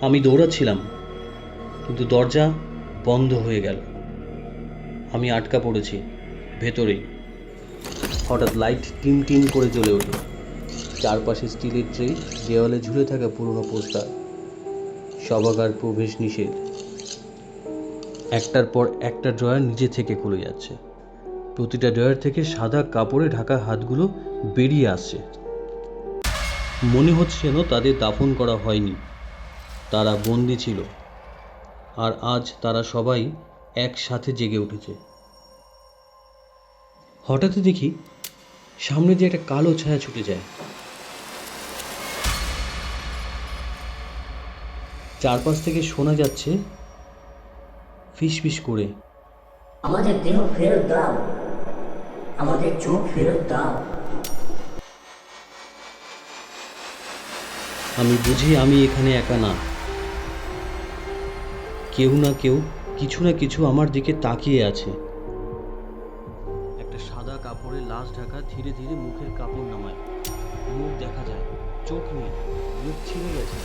আমি দৌড়াচ্ছিলাম, কিন্তু দরজা বন্ধ হয়ে গেল। আমি আটকা পড়েছি ভেতরেই। হঠাৎ লাইট টিম টিম করে জ্বলে উঠল। চারপাশে স্টিলের ট্রে, দেওয়ালে ঝুলে থাকা পুরনো পোস্টার সবাকার প্রবেশ নিষেধ। একটার পর একটা ড্রয়ার নিজে থেকে খুলে যাচ্ছে। প্রতিটা ড্রয়ার থেকে সাদা কাপড়ে ঢাকা হাতগুলো বেরিয়ে আসছে। মনে হচ্ছে যেন তাদের দাফন করা হয়নি। তারা বন্দি ছিল। আর আজ তারা সবাই একসাথে জেগে উঠেছে। হঠাৎই দেখি সামনে দিয়ে একটা কালো ছায়া ছুটে যায়। চারপাশ থেকে শোনা যাচ্ছে ফিস ফিস করে। আমাদের দেহ ফেরত দাও। আমাদের চোখ ফেরত দাও। আমি বুঝি আমি এখানে একা না। কেউ না কেউ কিছু না কিছু আমার দিকে তাকিয়ে আছে। একটা সাদা কাপড়ে লাশ ঢাকা ধীরে ধীরে মুখের কাপড় নামায়। মুখ দেখা যায় চোখ নেই মুখ ছিঁড়ে গেছে।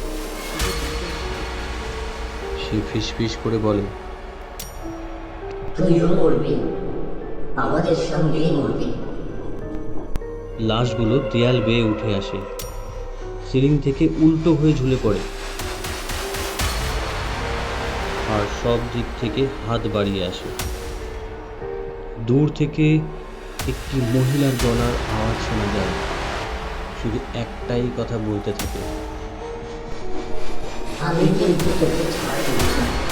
সে ফিস ফিস করে বলে তুইও মরবি আমাদের সঙ্গেই মরবি। লাশগুলো দেয়াল বেয়ে উঠে আসে। সিলিং থেকে উল্টো হয়ে ঝুলে পড়ে। আর সব দিক থেকে হাত বাড়িয়ে আসে। দূর থেকে একটি মহিলার গলার আওয়াজ শোনা যায়। শুধু একটাই কথা বলতে থাকে। আমি কিন্তু তোকে ছাড়ব